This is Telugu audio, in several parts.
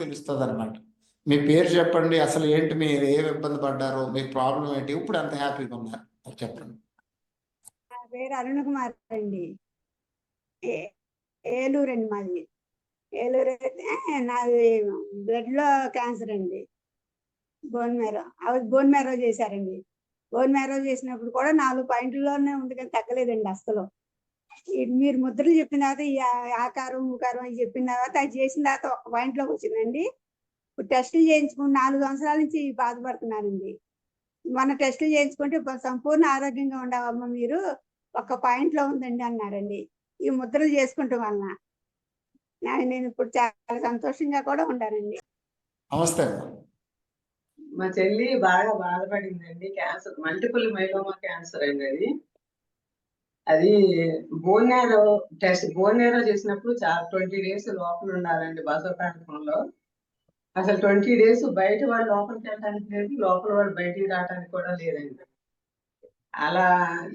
పిలుస్తుంది అనమాట మీ పేరు చెప్పండి అసలు ఏంటి మీరు ఏం ఇబ్బంది పడ్డారు మీ ప్రాబ్లం ఏంటి ఇప్పుడు అంత హ్యాపీగా ఉన్నారు. చెప్పండి. నా పేరు అరుణ కుమార్ అండి. ఏ- ఏలూరు అండి మాది. ఏలూరు అయితే నాది బ్లడ్లో క్యాన్సర్ అండి. బోన్ మేరో అవి బోన్ మేరో చేశారండి. బోన్ మేరో చేసినప్పుడు కూడా నాలుగు పాయింట్లోనే ఉంది కానీ తగ్గలేదండి అసలు మీరు ముద్రలు చెప్పిన తర్వాత ఈ ఆకారం ఉకారం అని చెప్పిన తర్వాత అది చేసిన తర్వాత ఒక పాయింట్లోకి వచ్చిందండి. ఇప్పుడు టెస్టులు చేయించుకుని నాలుగు సంవత్సరాల నుంచి బాధపడుతున్నానండి మన టెస్టులు చేయించుకుంటే సంపూర్ణ ఆరోగ్యంగా ఉండవమ్మ మీరు. ఒక్క పాయింట్లో ఉందండి అన్నారండి. ఈ ముద్రలు చేసుకుంటాం వలన. నేను ఇప్పుడు చాలా సంతోషంగా కూడా ఉన్నానండి నమస్తే మా చెల్లి బాగా బాధపడిందండి. క్యాన్సర్ మల్టిపుల్ మైలోమా క్యాన్సర్ అండి అది. అది bone marrow test bone marrow చేసినప్పుడు చాలా ట్వంటీ డేస్ లోపల ఉండాలండి ప్రాంతంలో. అసలు ట్వంటీ డేస్ బయట వాళ్ళు లోపలికి వెళ్ళడానికి లేదు లోపల వాళ్ళు బయటికి రావడానికి కూడా లేదండి. అలా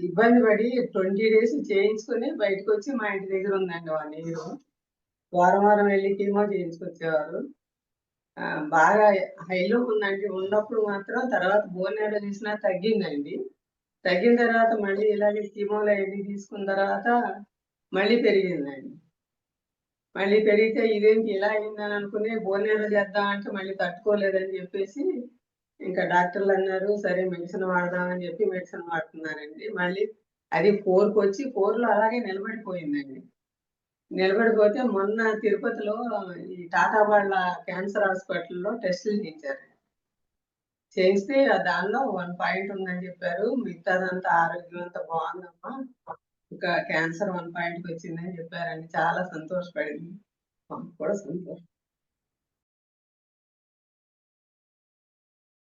ఇబ్బంది పడి ట్వంటీ డేస్ చేయించుకొని బయటకు వచ్చి మా ఇంటి దగ్గర ఉందండి వన్ ఇయర్ వారం వారం వెళ్ళి కీమో చేయించుకొచ్చేవారు బాగా హైలో ఉందండి. ఉన్నప్పుడు మాత్రం తర్వాత బోనేరో చేసినా తగ్గిందండి. తగ్గిన తర్వాత మళ్ళీ ఇలాగే కీమోలో ఎన్ని తీసుకున్న తర్వాత మళ్ళీ పెరిగిందండి. మళ్ళీ పెరిగితే ఇదేంటి ఇలా అయిందని అనుకుని బోనేరో చేద్దాం అంటే మళ్ళీ తట్టుకోలేదని చెప్పేసి ఇంకా డాక్టర్లు అన్నారు సరే మెడిసిన్ వాడదామని చెప్పి మెడిసిన్ వాడుతున్నారండి. మళ్ళీ అది ఫోర్కి వచ్చి ఫోర్లో అలాగే నిలబడిపోయిందండి. నిలబడిపోతే మొన్న తిరుపతిలో ఈ టాటా వాళ్ళ క్యాన్సర్ హాస్పిటల్లో టెస్టులు చేయించారు చేస్తే దానిలో వన్ పాయింట్ ఉందని చెప్పారు. మిగతాదంతా ఆరోగ్యం అంతా బాగుందమ్మా. ఇంకా క్యాన్సర్ వన్ పాయింట్కి వచ్చిందని చెప్పారండి. చాలా సంతోషపడింది. మాకు కూడా సంతోషం.